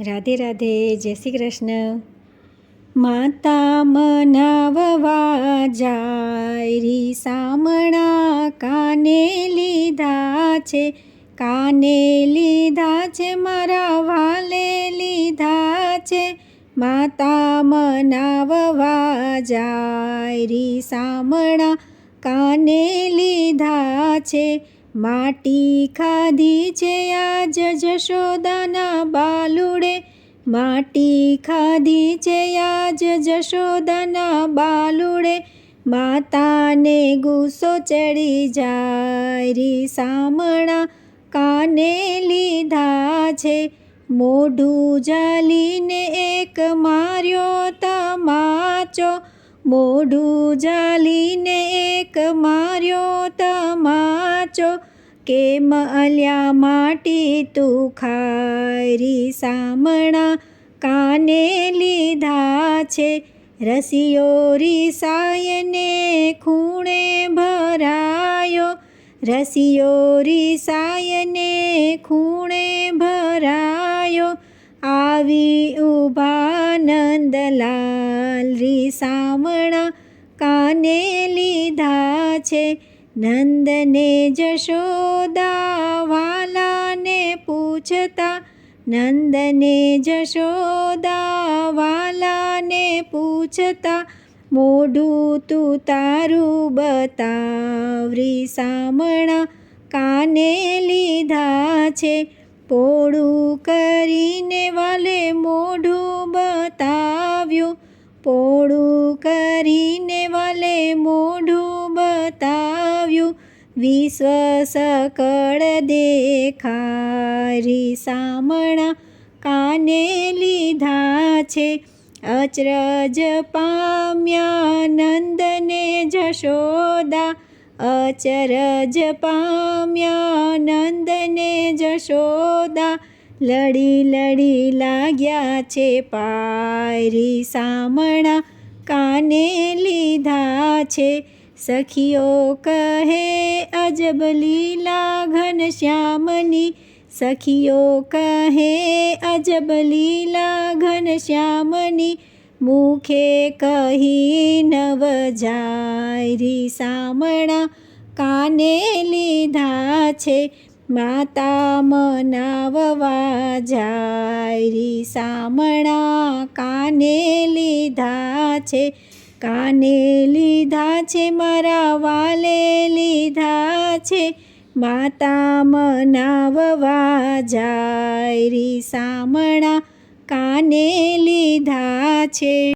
રાધે રાધે, જય શ્રી કૃષ્ણ. માતા મનાવવા જાય રી, સામણા કાને લીધા છે? કાને લીધા છે? મારા વાલે લીધા છે? માતા મનાવવા જાય રી, સામણા કાને લીધા છે? માટી ખાધી છે આજ જશોદાના બાલુડે. માટી ખાધી છે આજ જશોદાના બાલુડે. માતાને ગુસ્સો ચડી જાય રી સામણા કાને લીધા છે. મોઢું જાલીને એક માર્યો તમાચો મોઢું જાલીને એક માર્યો તમાચો કેમ અલ્યા માટી તું ખારી સામણા કાને લીધા છે? રસિયો રીસાયને ખૂણે ભરાયો. રસિયો રીસાયને ખૂણે ભરાયો. આવી ઊભા નંદલાલ રીસામણા કાને લીધા છે? નંદને જશોદાવાલાને પૂછતા, નંદને જશોદાવાલાને પૂછતા, મોઢું તું તારું બતાવરી સામણા કાને લીધા છે? પોળું કરીને વાલે મોઢું બતાવ્યું, પોળું કરીને વાલે મોઢું બતાવ્યું વિશ્વ સકળ દેખારી સામણા કાને લીધા છે? અચરજ પામ્યા નંદને જશોદા, અચરજ પામ્યા નંદને જશોદા, લડી લડી લાગ્યા છે પારી સામણા કાને લીધા છે. સખીઓ કહે, અજબ લીલા ઘનશ્યામની સખીઓ કહે, અજબ લીલા ઘનશ્યામની મુખે કહી નવ જાયરી સામણા કાને લીધા છે? માતા મનાવવા જાયરી સામણા કાને લીધા છે? કાને લીધા છે મારા વાલે લીધા છે. માતા મનાવવા જાયરી સામણા કાને લીધા છે.